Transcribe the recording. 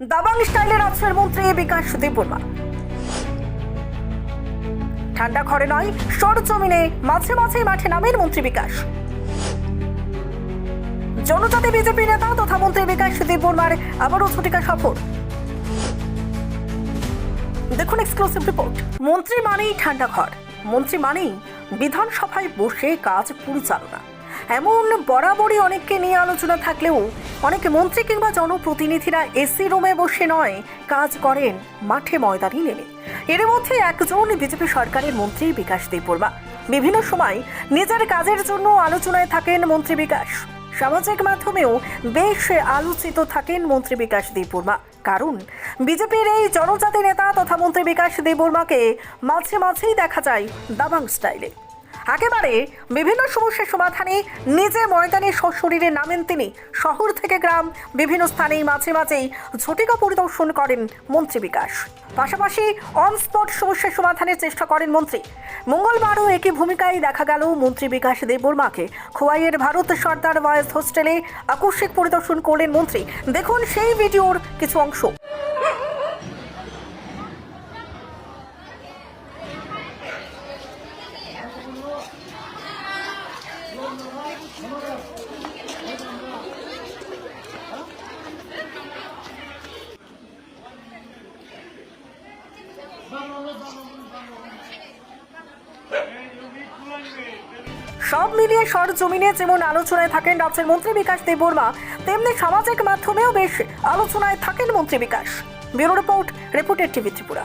দাবাং স্টাইলে রাজ্যের মন্ত্রী বিকাশ দেববর্মা। ঠান্ডা ঘরে নয় সর জমিনে মাঝে মাঝে মাঠে নামেন মন্ত্রী বিকাশ। জনজাতি বিজেপি নেতা তথা মন্ত্রী বিকাশ দেববর্মার আবারও ছুটিকা সফর। দেখুন এক্সক্লুসিভ রিপোর্ট মন্ত্রী মানেই ঠান্ডা ঘর। মন্ত্রী মানেই বিধানসভায় বসে কাজ পরিচালনা। এমন বরাবরই অনেককে নিয়ে আলোচনা থাকলেও অনেক মন্ত্রী কিংবা জনপ্রতিনিধিরা এসি রুমে বসে নয়, কাজ করেন মাঠে ময়দানে নেমে। এর মধ্যে একজন বিজেপি সরকারের মন্ত্রী বিকাশ দেববর্মা। বিভিন্ন সময় নিজের কাজের জন্য আলোচনায় থাকেন মন্ত্রী বিকাশ। সামাজিক মাধ্যমেও বেশ আলোচিত থাকেন মন্ত্রী বিকাশ দেববর্মা। কারণ বিজেপির এই জনজাতি নেতা তথা মন্ত্রী বিকাশ দেববর্মাকে মাঝে মাঝেই দেখা যায় দাবাং স্টাইলে। একেবারে বিভিন্ন সমস্যার সমাধানে নিজে ময়দানে সশরীরে নামেন তিনি। শহর থেকে গ্রাম, বিভিন্ন স্থানেই মাঝে মাঝেই ঝটিকা পরিদর্শন করেন মন্ত্রী বিকাশ। পাশাপাশি অন স্পট সমস্যার সমাধানের চেষ্টা করেন মন্ত্রী। মঙ্গলবারও একই ভূমিকায় দেখা গেল মন্ত্রী বিকাশ দেববর্মাকে। খোয়াইয়ের ভারত সর্দার বয়েজ হোস্টেলে আকস্মিক পরিদর্শন করলেন মন্ত্রী। দেখুন সেই ভিডিওর কিছু অংশ। সব মিলিয়ে সর জমিনে যেমন আলোচনায় থাকেন রাজ্যের মন্ত্রী বিকাশ দেববর্মা, তেমনি সামাজিক মাধ্যমেও বেশ আলোচনায় থাকেন মন্ত্রী বিকাশ। ব্যুরো রিপোর্ট, রিপোর্টের টিভি ত্রিপুরা।